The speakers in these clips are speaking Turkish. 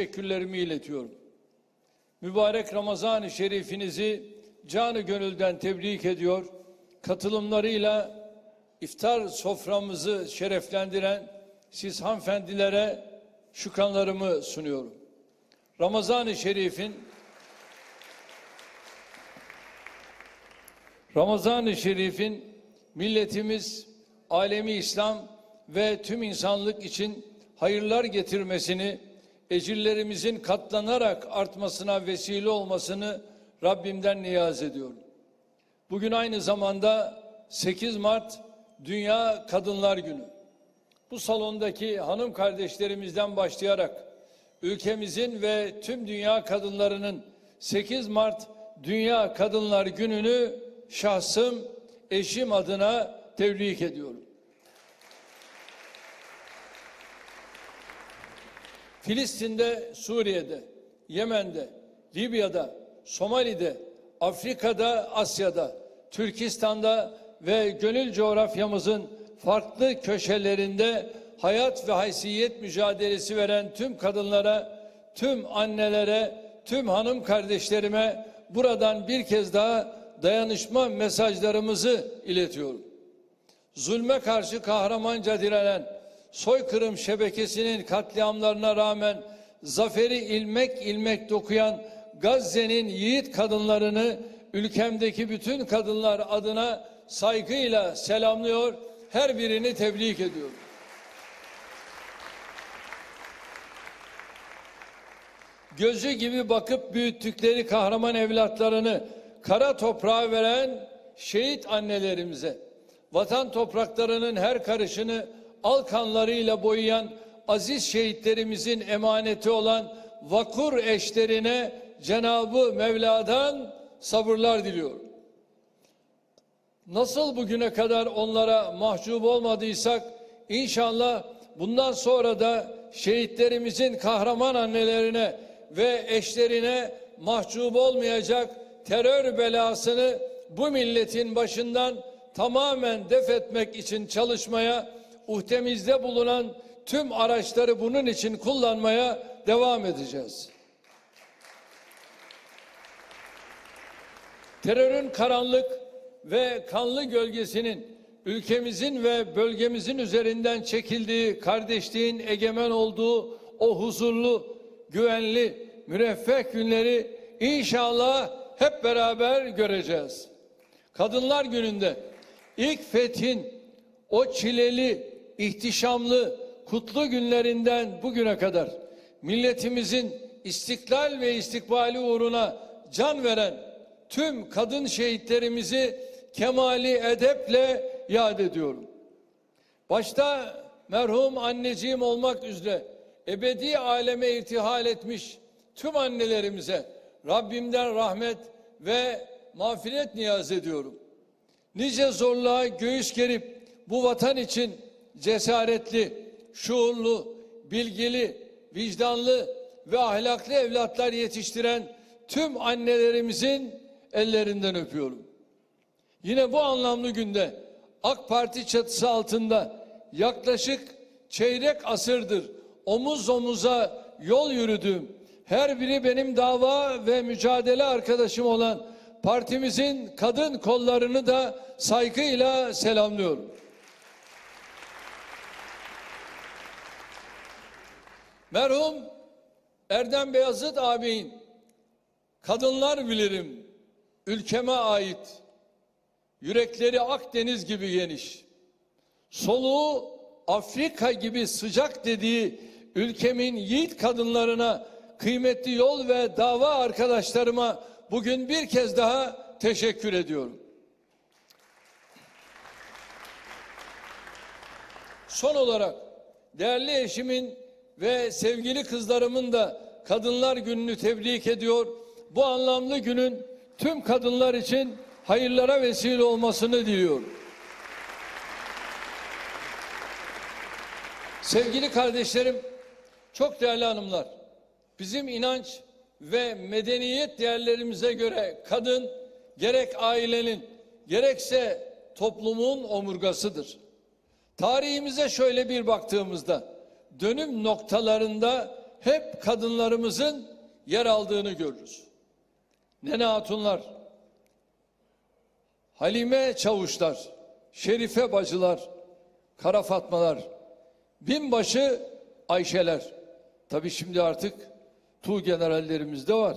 teşekkürlerimi iletiyorum. Mübarek Ramazan-ı Şerifinizi canı gönülden tebrik ediyor. Katılımlarıyla iftar soframızı şereflendiren siz hanımefendilere şükranlarımı sunuyorum. Ramazan-ı Şerif'in Ramazan-ı Şerif'in milletimiz, alemi İslam ve tüm insanlık için hayırlar getirmesini, ecirlerimizin katlanarak artmasına vesile olmasını Rabbimden niyaz ediyorum. Bugün aynı zamanda 8 Mart Dünya Kadınlar Günü. Bu salondaki hanım kardeşlerimizden başlayarak ülkemizin ve tüm dünya kadınlarının 8 Mart Dünya Kadınlar Günü'nü şahsım, eşim adına tebrik ediyorum. Filistin'de, Suriye'de, Yemen'de, Libya'da, Somali'de, Afrika'da, Asya'da, Türkistan'da ve gönül coğrafyamızın farklı köşelerinde hayat ve haysiyet mücadelesi veren tüm kadınlara, tüm annelere, tüm hanım kardeşlerime buradan bir kez daha dayanışma mesajlarımızı iletiyorum. Zulme karşı kahramanca direnen soykırım şebekesinin katliamlarına rağmen zaferi ilmek ilmek dokuyan Gazze'nin yiğit kadınlarını ülkemdeki bütün kadınlar adına saygıyla selamlıyor, her birini tebrik ediyorum. Gözü gibi bakıp büyüttükleri kahraman evlatlarını kara toprağa veren şehit annelerimize, vatan topraklarının her karışını al kanlarıyla boyayan aziz şehitlerimizin emaneti olan vakur eşlerine Cenabı Mevla'dan sabırlar diliyorum. Nasıl bugüne kadar onlara mahcup olmadıysak inşallah bundan sonra da şehitlerimizin kahraman annelerine ve eşlerine mahcup olmayacak terör belasını bu milletin başından tamamen def etmek için çalışmaya, uhtemizde bulunan tüm araçları bunun için kullanmaya devam edeceğiz. Terörün karanlık ve kanlı gölgesinin ülkemizin ve bölgemizin üzerinden çekildiği, kardeşliğin egemen olduğu o huzurlu, güvenli, müreffeh günleri inşallah hep beraber göreceğiz. Kadınlar Günü'nde ilk fethin o çileli, ihtişamlı, kutlu günlerinden bugüne kadar milletimizin istiklal ve istikbali uğruna can veren tüm kadın şehitlerimizi kemali edeple yad ediyorum. Başta merhum anneciğim olmak üzere ebedi aleme irtihal etmiş tüm annelerimize Rabbimden rahmet ve mağfiret niyaz ediyorum. Nice zorluğa göğüs gerip bu vatan için cesaretli, şuurlu, bilgili, vicdanlı ve ahlaklı evlatlar yetiştiren tüm annelerimizin ellerinden öpüyorum. Yine bu anlamlı günde AK Parti çatısı altında yaklaşık çeyrek asırdır omuz omuza yol yürüdüğüm, her biri benim dava ve mücadele arkadaşım olan partimizin kadın kollarını da saygıyla selamlıyorum. Merhum Erdem Beyazıt ağabeyin kadınlar bilirim ülkeme ait. Yürekleri Akdeniz gibi geniş. Soluğu Afrika gibi sıcak dediği ülkemin yiğit kadınlarına kıymetli yol ve dava arkadaşlarıma bugün bir kez daha teşekkür ediyorum. Son olarak değerli eşimin ve sevgili kızlarımın da Kadınlar Günü'nü tebrik ediyor. Bu anlamlı günün tüm kadınlar için hayırlara vesile olmasını diliyorum. Sevgili kardeşlerim, çok değerli hanımlar, bizim inanç ve medeniyet değerlerimize göre kadın gerek ailenin gerekse toplumun omurgasıdır. Tarihimize şöyle bir baktığımızda dönüm noktalarında hep kadınlarımızın yer aldığını görürüz. Nene hatunlar, Halime çavuşlar, Şerife bacılar, Kara Fatmalar, binbaşı Ayşeler. Tabii şimdi artık Tu generallerimiz de var.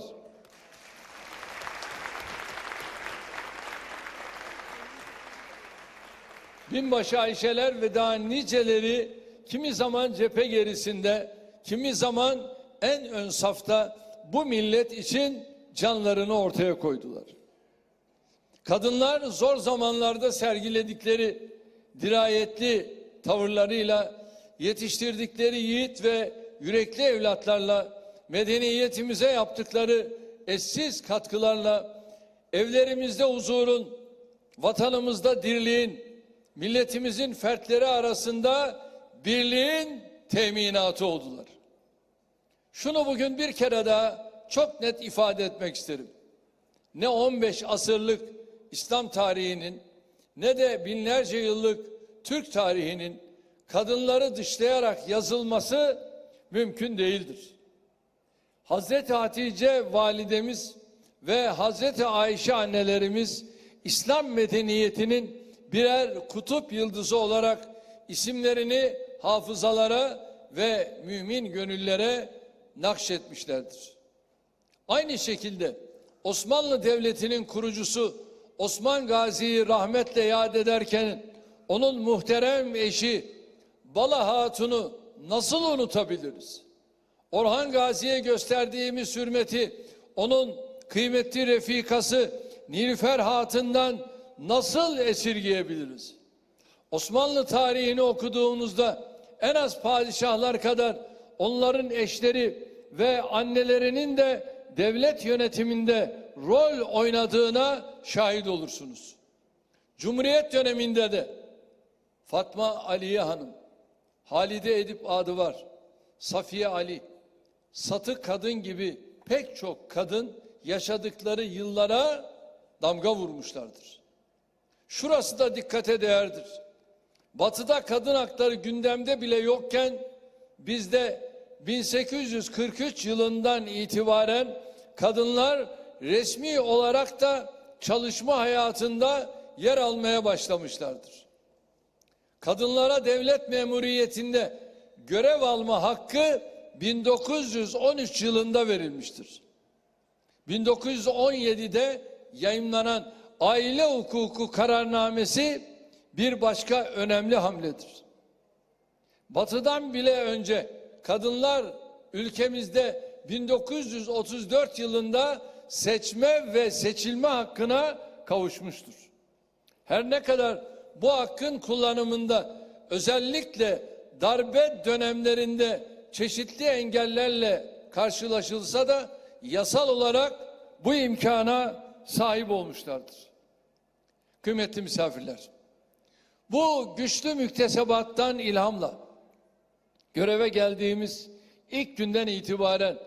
Binbaşı Ayşeler ve daha niceleri kimi zaman cephe gerisinde, kimi zaman en ön safta bu millet için canlarını ortaya koydular. Kadınlar zor zamanlarda sergiledikleri dirayetli tavırlarıyla yetiştirdikleri yiğit ve yürekli evlatlarla medeniyetimize yaptıkları eşsiz katkılarla evlerimizde huzurun, vatanımızda dirliğin, milletimizin fertleri arasında birliğin teminatı oldular. Şunu bugün bir kere daha çok net ifade etmek isterim. Ne 15 asırlık İslam tarihinin ne de binlerce yıllık Türk tarihinin kadınları dışlayarak yazılması mümkün değildir. Hazreti Hatice validemiz ve Hazreti Ayşe annelerimiz İslam medeniyetinin birer kutup yıldızı olarak isimlerini hafızalara ve mümin gönüllere nakşetmişlerdir. Aynı şekilde Osmanlı Devleti'nin kurucusu Osman Gazi'yi rahmetle yad ederken onun muhterem eşi Bala Hatun'u nasıl unutabiliriz? Orhan Gazi'ye gösterdiğimiz hürmeti onun kıymetli refikası Nilüfer Hatun'dan nasıl esirgeyebiliriz? Osmanlı tarihini okuduğunuzda en az padişahlar kadar onların eşleri ve annelerinin de devlet yönetiminde rol oynadığına şahit olursunuz. Cumhuriyet döneminde de Fatma Aliye Hanım, Halide Edip adı var, Safiye Ali, Satı Kadın gibi pek çok kadın yaşadıkları yıllara damga vurmuşlardır. Şurası da dikkate değerdir. Batı'da kadın hakları gündemde bile yokken bizde 1843 yılından itibaren kadınlar resmi olarak da çalışma hayatında yer almaya başlamışlardır. Kadınlara devlet memuriyetinde görev alma hakkı 1913 yılında verilmiştir. 1917'de yayınlanan aile hukuku kararnamesi bir başka önemli hamledir. Batı'dan bile önce kadınlar ülkemizde 1934 yılında seçme ve seçilme hakkına kavuşmuştur. Her ne kadar bu hakkın kullanımında özellikle darbe dönemlerinde çeşitli engellerle karşılaşılsa da yasal olarak bu imkana sahip olmuşlardır. Kıymetli misafirler, bu güçlü müktesebattan ilhamla göreve geldiğimiz ilk günden itibaren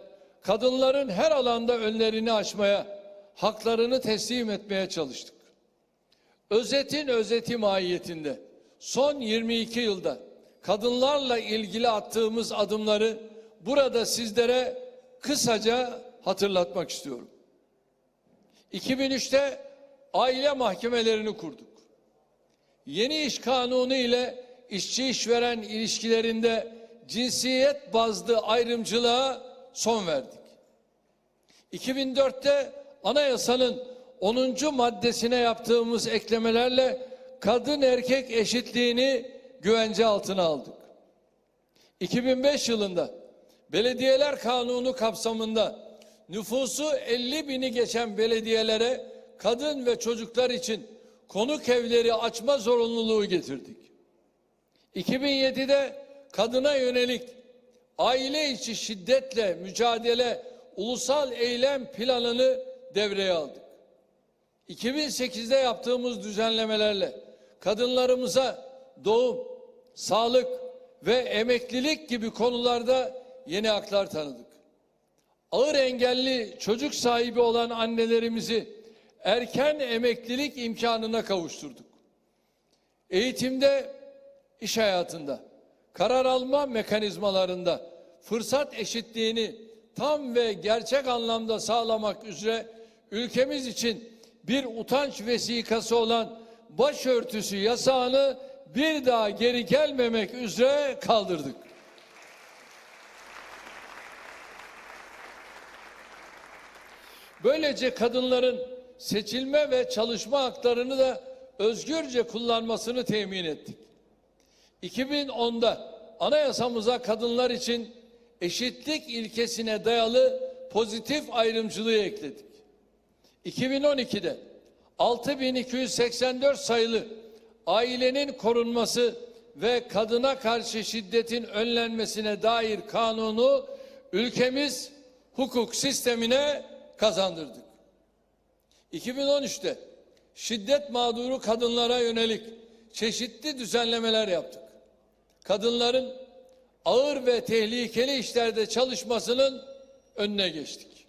kadınların her alanda önlerini açmaya, haklarını teslim etmeye çalıştık. Özetin özeti mahiyetinde son 22 yılda kadınlarla ilgili attığımız adımları burada sizlere kısaca hatırlatmak istiyorum. 2003'te aile mahkemelerini kurduk. Yeni iş kanunu ile işçi işveren ilişkilerinde cinsiyet bazlı ayrımcılığa son verdik. 2004'te anayasanın 10. maddesine yaptığımız eklemelerle kadın erkek eşitliğini güvence altına aldık. 2005 yılında belediyeler kanunu kapsamında nüfusu 50 bini geçen belediyelere kadın ve çocuklar için konuk evleri açma zorunluluğu getirdik. 2007'de kadına yönelik aile içi şiddetle mücadele ulusal eylem planını devreye aldık. 2008'de yaptığımız düzenlemelerle kadınlarımıza doğum, sağlık ve emeklilik gibi konularda yeni haklar tanıdık. Ağır engelli çocuk sahibi olan annelerimizi erken emeklilik imkanına kavuşturduk. Eğitimde, iş hayatında, karar alma mekanizmalarında, fırsat eşitliğini tam ve gerçek anlamda sağlamak üzere ülkemiz için bir utanç vesikası olan başörtüsü yasağını bir daha geri gelmemek üzere kaldırdık. Böylece kadınların seçilme ve çalışma haklarını da özgürce kullanmasını temin ettik. 2010'da anayasamıza kadınlar için eşitlik ilkesine dayalı pozitif ayrımcılığı ekledik. 2012'de 6284 sayılı ailenin korunması ve kadına karşı şiddetin önlenmesine dair kanunu ülkemiz hukuk sistemine kazandırdık. 2013'te şiddet mağduru kadınlara yönelik çeşitli düzenlemeler yaptık. Kadınların ağır ve tehlikeli işlerde çalışmasının önüne geçtik.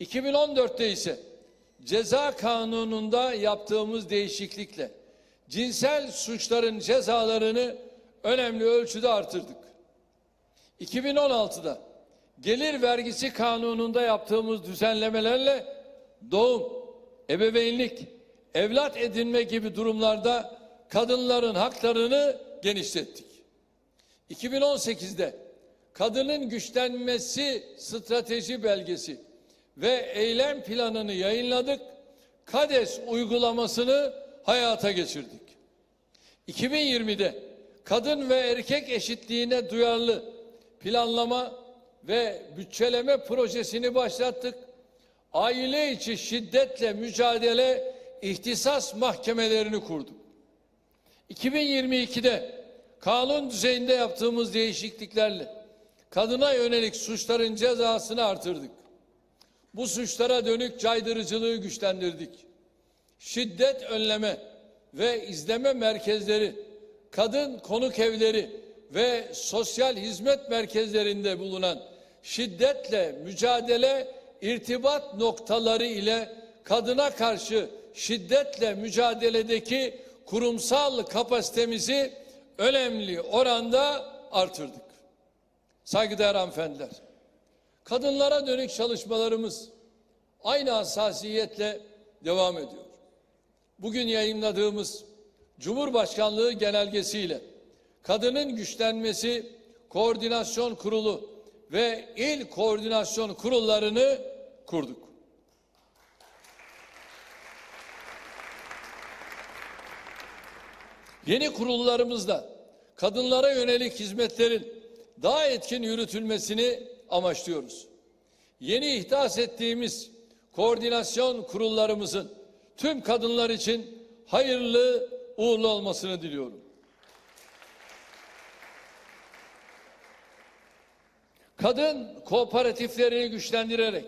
2014'te ise ceza kanununda yaptığımız değişiklikle cinsel suçların cezalarını önemli ölçüde artırdık. 2016'da gelir vergisi kanununda yaptığımız düzenlemelerle doğum, ebeveynlik, evlat edinme gibi durumlarda kadınların haklarını genişlettik. 2018'de kadının güçlenmesi strateji belgesi ve eylem planını yayınladık. KADES uygulamasını hayata geçirdik. 2020'de kadın ve erkek eşitliğine duyarlı planlama ve bütçeleme projesini başlattık. Aile içi şiddetle mücadele ihtisas mahkemelerini kurduk. 2022'de kanun düzeyinde yaptığımız değişikliklerle kadına yönelik suçların cezasını artırdık. Bu suçlara dönük caydırıcılığı güçlendirdik. Şiddet önleme ve izleme merkezleri, kadın konuk evleri ve sosyal hizmet merkezlerinde bulunan şiddetle mücadele irtibat noktaları ile kadına karşı şiddetle mücadeledeki kurumsal kapasitemizi önemli oranda artırdık. Saygıdeğer hanımefendiler, kadınlara dönük çalışmalarımız aynı hassasiyetle devam ediyor. Bugün yayınladığımız Cumhurbaşkanlığı genelgesiyle kadının güçlenmesi koordinasyon kurulu ve il koordinasyon kurullarını kurduk. Yeni kurullarımızda kadınlara yönelik hizmetlerin daha etkin yürütülmesini amaçlıyoruz. Yeni ihdas ettiğimiz koordinasyon kurullarımızın tüm kadınlar için hayırlı uğurlu olmasını diliyorum. Kadın kooperatiflerini güçlendirerek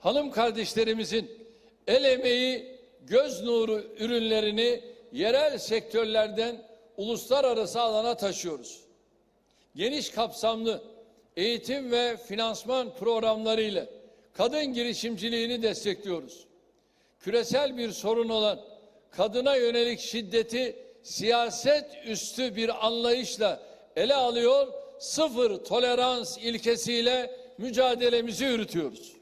hanım kardeşlerimizin el emeği, göz nuru ürünlerini yerel sektörlerden uluslararası alana taşıyoruz. Geniş kapsamlı eğitim ve finansman programları ile kadın girişimciliğini destekliyoruz. Küresel bir sorun olan kadına yönelik şiddeti siyaset üstü bir anlayışla ele alıyor, sıfır tolerans ilkesiyle mücadelemizi yürütüyoruz.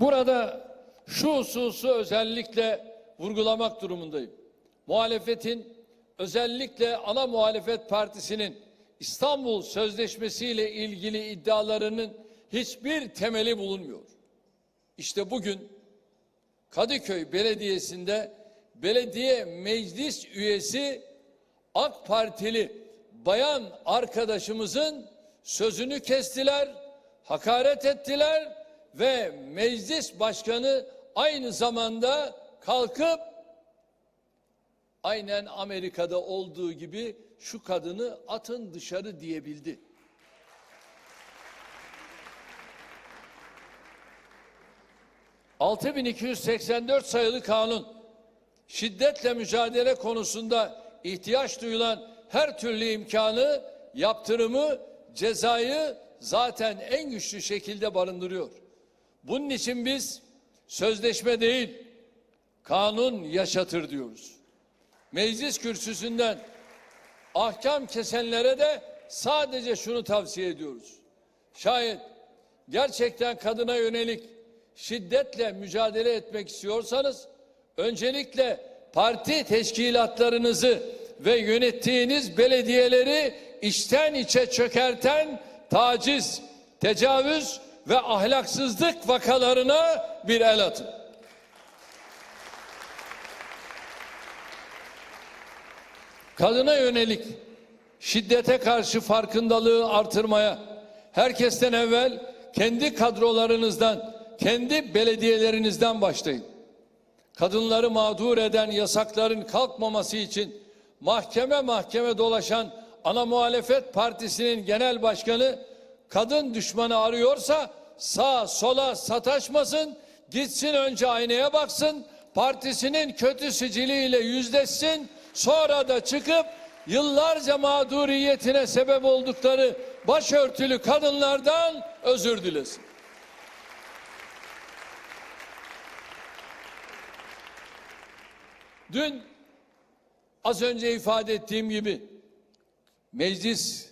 Burada şu hususu özellikle vurgulamak durumundayım. Muhalefetin özellikle ana muhalefet partisinin İstanbul Sözleşmesi ile ilgili iddialarının hiçbir temeli bulunmuyor. İşte bugün Kadıköy Belediyesi'nde belediye meclis üyesi AK Partili bayan arkadaşımızın sözünü kestiler, hakaret ettiler ve meclis başkanı aynı zamanda kalkıp aynen Amerika'da olduğu gibi şu kadını atın dışarı diyebildi. ...6284 sayılı kanun... ...şiddetle mücadele konusunda... ...ihtiyaç duyulan her türlü imkanı... ...yaptırımı, cezayı... ...zaten en güçlü şekilde barındırıyor. Bunun için biz sözleşme değil, kanun yaşatır diyoruz. Meclis kürsüsünden ahkam kesenlere de sadece şunu tavsiye ediyoruz. Şayet gerçekten kadına yönelik şiddetle mücadele etmek istiyorsanız öncelikle parti teşkilatlarınızı ve yönettiğiniz belediyeleri içten içe çökerten taciz, tecavüz ve ahlaksızlık vakalarına bir el atın. Kadına yönelik şiddete karşı farkındalığı artırmaya herkesten evvel kendi kadrolarınızdan, kendi belediyelerinizden başlayın. Kadınları mağdur eden yasakların kalkmaması için mahkeme mahkeme dolaşan ana muhalefet partisinin genel başkanı kadın düşmanı arıyorsa sağ sola sataşmasın, gitsin önce aynaya baksın, partisinin kötü siciliyle yüzleşsin, sonra da çıkıp yıllarca mağduriyetine sebep oldukları başörtülü kadınlardan özür dilesin. Dün az önce ifade ettiğim gibi meclis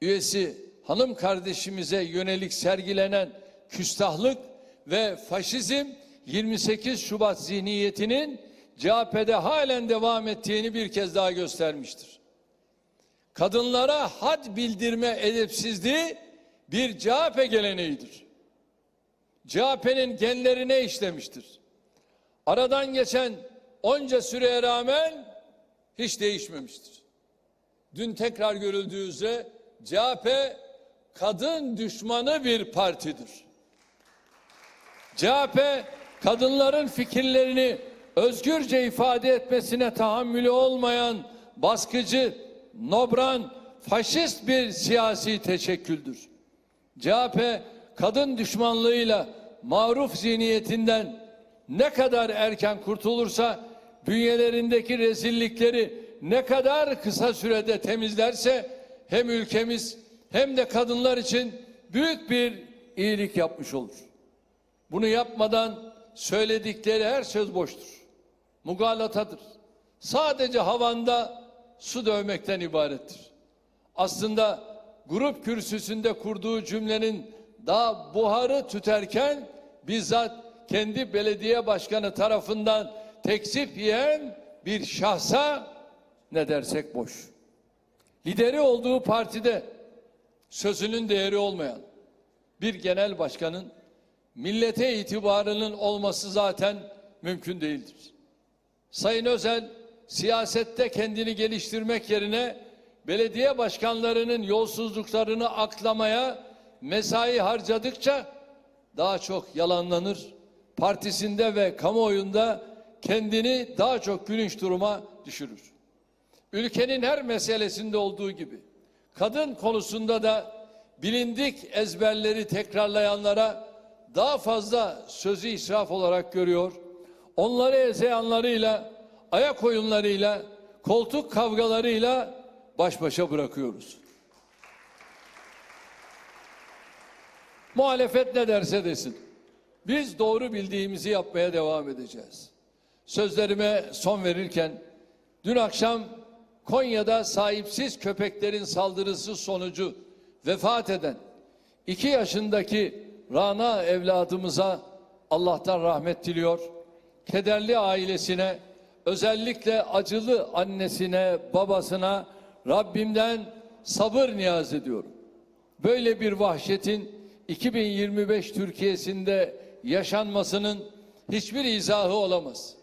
üyesi hanım kardeşimize yönelik sergilenen küstahlık ve faşizm 28 Şubat zihniyetinin CHP'de halen devam ettiğini bir kez daha göstermiştir. Kadınlara had bildirme edepsizliği bir CHP geleneğidir. CHP'nin genlerine işlemiştir. Aradan geçen onca süreye rağmen hiç değişmemiştir. Dün tekrar görüldüğü üzere CHP kadın düşmanı bir partidir. CHP kadınların fikirlerini özgürce ifade etmesine tahammülü olmayan baskıcı, nobran, faşist bir siyasi teşekküldür. CHP kadın düşmanlığıyla maruf zihniyetinden ne kadar erken kurtulursa bünyelerindeki rezillikleri ne kadar kısa sürede temizlerse hem ülkemiz hem de kadınlar için büyük bir iyilik yapmış olur. Bunu yapmadan söyledikleri her söz boştur. Mugalatadır. Sadece havanda su dövmekten ibarettir. Aslında grup kürsüsünde kurduğu cümlenin daha buharı tüterken bizzat kendi belediye başkanı tarafından tekzip yiyen bir şahsa ne dersek boş. Lideri olduğu partide sözünün değeri olmayan bir genel başkanın millete itibarının olması zaten mümkün değildir. Sayın Özel siyasette kendini geliştirmek yerine belediye başkanlarının yolsuzluklarını aklamaya mesai harcadıkça daha çok yalanlanır. Partisinde ve kamuoyunda kendini daha çok gülünç duruma düşürür. Ülkenin her meselesinde olduğu gibi kadın konusunda da bilindik ezberleri tekrarlayanlara daha fazla sözü israf olarak görüyor. Onları ezeyanlarıyla, ayak oyunlarıyla, koltuk kavgalarıyla baş başa bırakıyoruz. Muhalefet ne derse desin. Biz doğru bildiğimizi yapmaya devam edeceğiz. Sözlerime son verirken dün akşam Konya'da sahipsiz köpeklerin saldırısı sonucu vefat eden iki yaşındaki Rana evladımıza Allah'tan rahmet diliyor. Kederli ailesine, özellikle acılı annesine, babasına Rabbimden sabır niyaz ediyorum. Böyle bir vahşetin 2025 Türkiye'sinde yaşanmasının hiçbir izahı olamaz.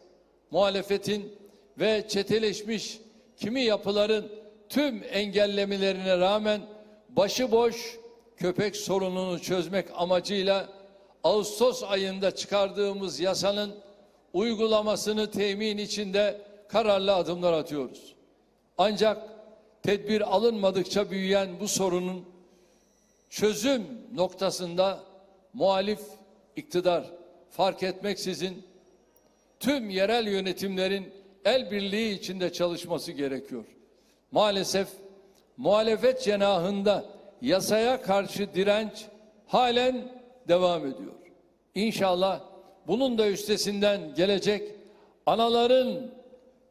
Muhalefetin ve çeteleşmiş kimi yapıların tüm engellemelerine rağmen başıboş köpek sorununu çözmek amacıyla Ağustos ayında çıkardığımız yasanın uygulamasını temin içinde kararlı adımlar atıyoruz. Ancak tedbir alınmadıkça büyüyen bu sorunun çözüm noktasında muhalif iktidar fark etmeksizin tüm yerel yönetimlerin el birliği içinde çalışması gerekiyor. Maalesef muhalefet cenahında yasaya karşı direnç halen devam ediyor. İnşallah bunun da üstesinden gelecek anaların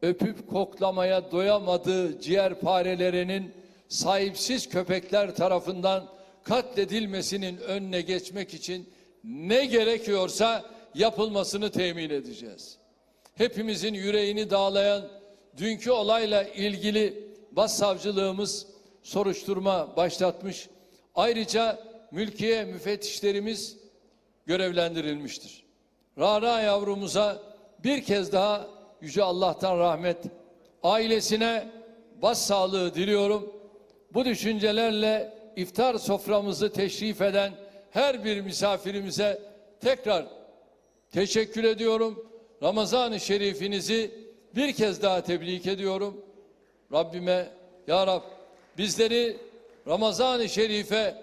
öpüp koklamaya doyamadığı ciğerparelerinin sahipsiz köpekler tarafından katledilmesinin önüne geçmek için ne gerekiyorsa yapılmasını temin edeceğiz. Hepimizin yüreğini dağlayan dünkü olayla ilgili başsavcılığımız soruşturma başlatmış. Ayrıca mülkiye müfettişlerimiz görevlendirilmiştir. Rana yavrumuza bir kez daha Yüce Allah'tan rahmet, ailesine başsağlığı diliyorum. Bu düşüncelerle iftar soframızı teşrif eden her bir misafirimize tekrar teşekkür ediyorum. Ramazan-ı Şerifinizi bir kez daha tebrik ediyorum. Rabbime Ya Rab bizleri Ramazan-ı Şerif'e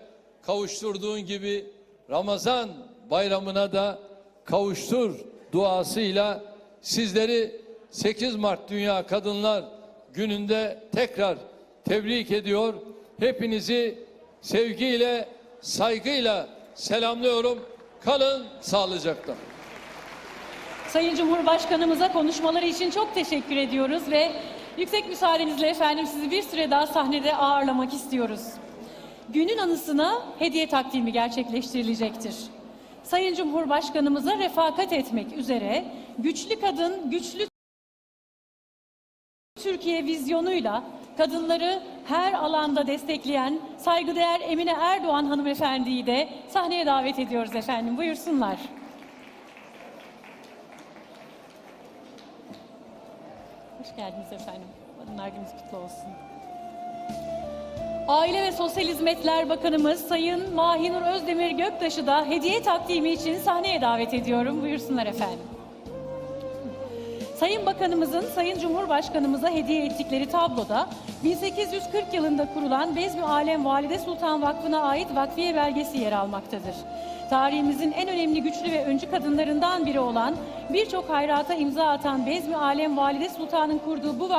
kavuşturduğun gibi Ramazan bayramına da kavuştur duasıyla sizleri 8 Mart Dünya Kadınlar Günü'nde tekrar tebrik ediyor. Hepinizi sevgiyle, saygıyla selamlıyorum. Kalın sağlıcakla. Sayın Cumhurbaşkanımıza konuşmaları için çok teşekkür ediyoruz ve yüksek müsaadenizle efendim sizi bir süre daha sahnede ağırlamak istiyoruz. Günün anısına hediye takdimi gerçekleştirilecektir. Sayın Cumhurbaşkanımıza refakat etmek üzere güçlü kadın, güçlü Türkiye vizyonuyla kadınları her alanda destekleyen saygıdeğer Emine Erdoğan hanımefendiyi de sahneye davet ediyoruz efendim. Buyursunlar. Geldiniz efendim. Kadınlar Gününüz kutlu olsun. Aile ve Sosyal Hizmetler Bakanımız Sayın Mahinur Özdemir Göktaş'ı da hediye takdimi için sahneye davet ediyorum. Buyursunlar efendim. Sayın Bakanımızın Sayın Cumhurbaşkanımıza hediye ettikleri tabloda 1840 yılında kurulan Bezmi Alem Valide Sultan Vakfı'na ait vakfiye belgesi yer almaktadır. Tarihimizin en önemli güçlü ve öncü kadınlarından biri olan birçok hayrata imza atan Bezmi Alem Valide Sultan'ın kurduğu bu